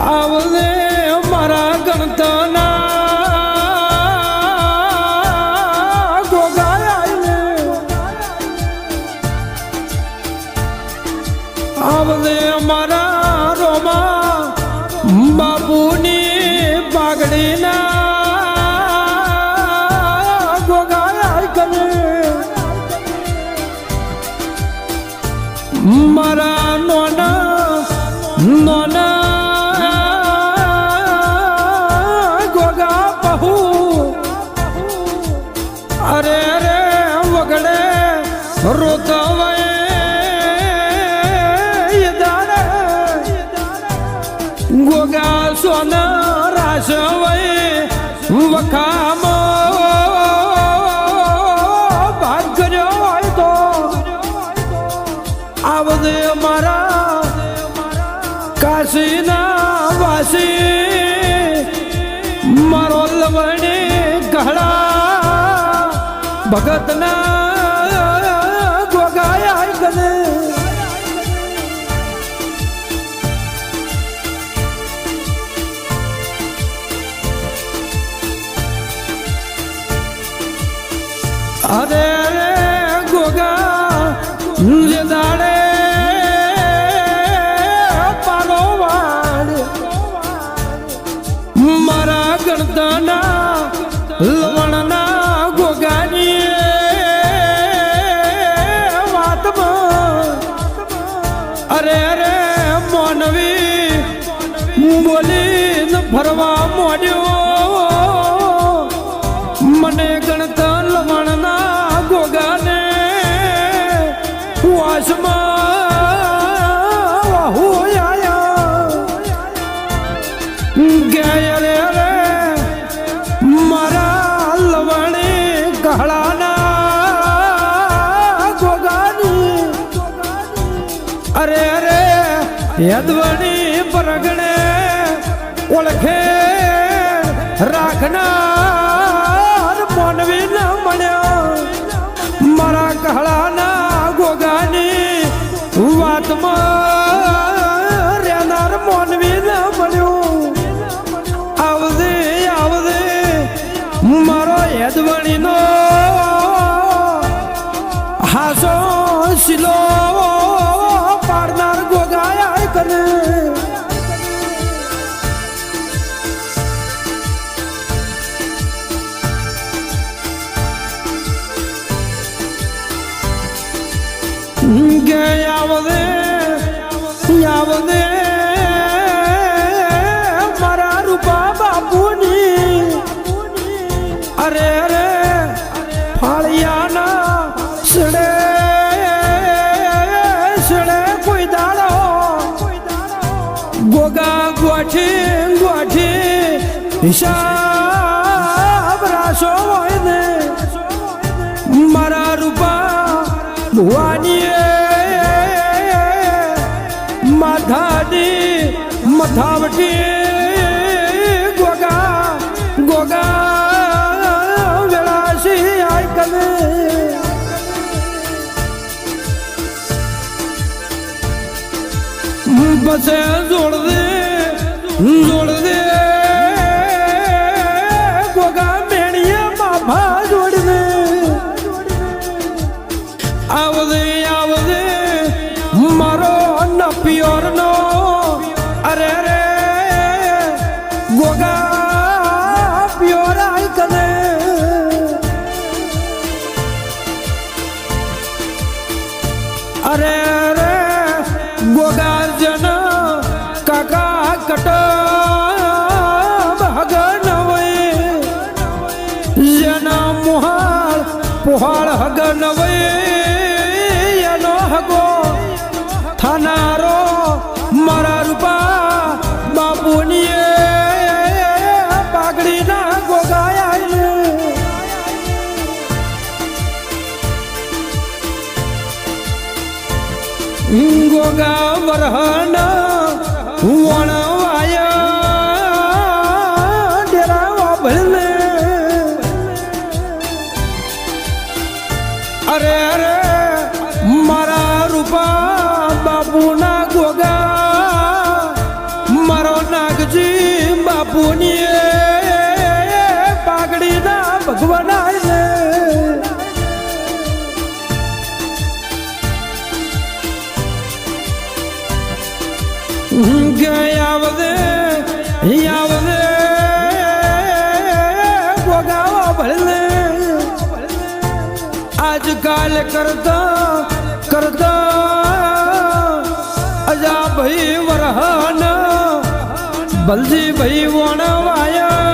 આવલે મારા ગણતના. ગોગાયાને આવલે મારા રોમા બાપુની પાઘડીના. ગોગાયા કરે મારા નોના નોના રોતવાય દાડે ગોગા સોન રાસવય વખામ ભાગ કર્યો હોય તો આવદે મારા કાશીના વાસી મારો અરે અરે ગોગા જે વાસમાં વાહુ આયા ગયા રે રે મારા લવણી કહળાના ગોગાની અરે અરે યદવણી પરગણે ઓળખે રાખનાર શિલો પાડનાર ગોગાયા કને કે આવદે આવદે મારા રૂપા બાપુની. અરે હિસાબ રાસો હોય ને મારા રૂપા ભુવાનીએ માથાની મથાવટી રૂપા બાપુની પાઘડીના ગોગાયા ગોગા વરહન વણવાયા ડેરાવા ભરલે અરે અરે મારા રૂપા બાપુના યાવદે યાવદે ભોગાવા ભળને આજકાલ કરતા કરતા અજા ભાઈ વરહન બલજી ભાઈ વણવાયા.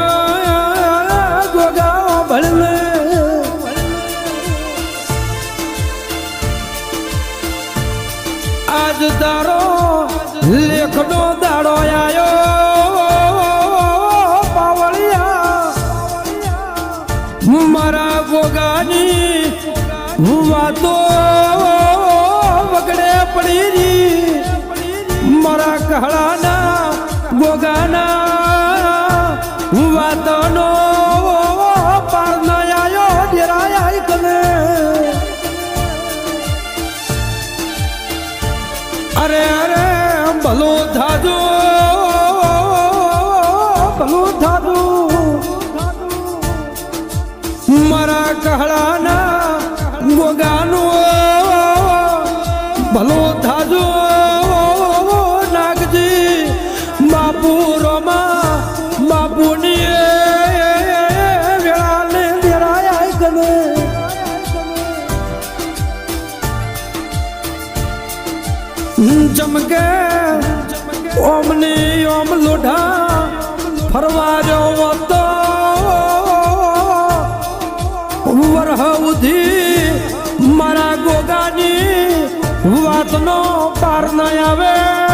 આજ તારો લેખનો દાડો આયો. પાવળિયા મારા ગોગાની વાતો વગડે પડી મારા કહળાના ગોગાના અરે ચમકે ઓમની ઓમ લોઢા ફરવા જવો તો. વરહ ઉધી મારા ગોગાની વાતનો પાર ન આવે.